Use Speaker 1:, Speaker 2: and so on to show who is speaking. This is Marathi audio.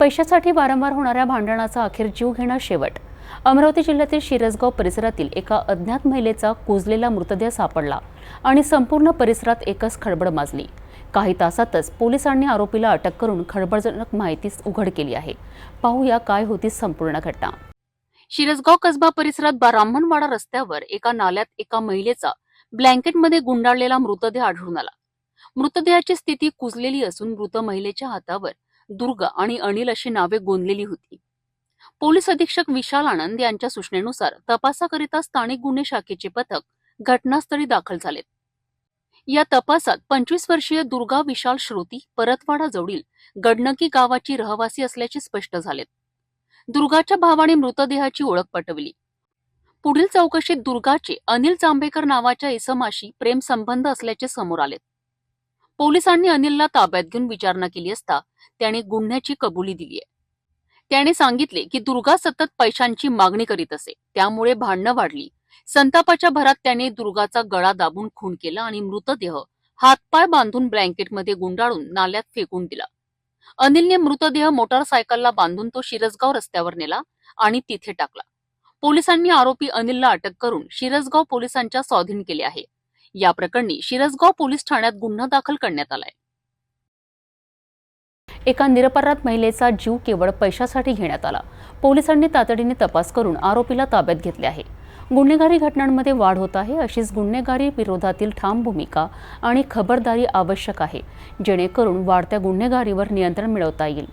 Speaker 1: पैशासाठी वारंवार होणाऱ्या भांडणाचा अखेर जीव घेणं शेवट. अमरावती जिल्ह्यातील शिरसगाव परिसरातील एका अज्ञात महिलेचा कुजलेला मृतदेह सापडला आणि संपूर्ण परिसरात एकच खळबळ माजली. काही तासातच पोलिसांनी आरोपीला अटक करून खळबळजनक माहिती उघड केली आहे. पाहूया काय होती संपूर्ण घटना. शिरसगाव कसबा परिसरात ब्राह्मणवाडा रस्त्यावर एका नाल्यात एका महिलेचा ब्लँकेटमध्ये गुंडाळलेला मृतदेह आढळून आला. मृतदेहाची स्थिती कुजलेली असून मृत महिलेच्या हातावर दुर्गा आणि अनिल अशी नावे गोंदलेली होती. पोलीस अधीक्षक विशाल आनंद यांच्या सूचनेनुसार तपासाकरिता स्थानिक गुन्हे शाखेचे पथक घटनास्थळी दाखल झाले. या तपासात पंचवीस वर्षीय दुर्गा विशाल श्रोती परतवाडा जवळील गडनकी गावाची रहवासी असल्याचे स्पष्ट झाले. दुर्गाच्या भावाने मृतदेहाची ओळख पटवली. पुढील चौकशीत दुर्गाचे अनिल जांभेकर नावाच्या इसमाशी प्रेम संबंध असल्याचे समोर आले. पोलिसांनी अनिलला ताब्यात घेऊन विचारणा केली असता त्याने गुन्ह्याची कबुली दिली आहे त्याने सांगितले की दुर्गा सतत पैशांची मागणी करीत असे. त्यामुळे भांडणं वाढली. संतापाच्या भरात त्याने दुर्गाचा गळा दाबून खून केला आणि मृतदेह हातपाय बांधून ब्लँकेटमध्ये गुंडाळून नाल्यात फेकून दिला. अनिलने मृतदेह मोटारसायकलला बांधून तो शिरसगाव रस्त्यावर नेला आणि तिथे टाकला. पोलिसांनी आरोपी अनिलला अटक करून शिरसगाव पोलिसांच्या स्वाधीन केले आहे. या प्रकरणी शिरसगाव पोलीस ठाण्यात गुन्हा दाखल करण्यात आलाय. एका निरपराध महिलेचा जीव केवळ पैशासाठी घेण्यात आला. पोलिसांनी तातडीने तपास करून आरोपीला ताब्यात घेतले आहे. गुन्हेगारी घटनांमध्ये वाढ होत आहे अशीच गुन्हेगारी विरोधातील ठाम भूमिका आणि खबरदारी आवश्यक आहे जेणेकरून वाढत्या गुन्हेगारीवर नियंत्रण मिळवता येईल.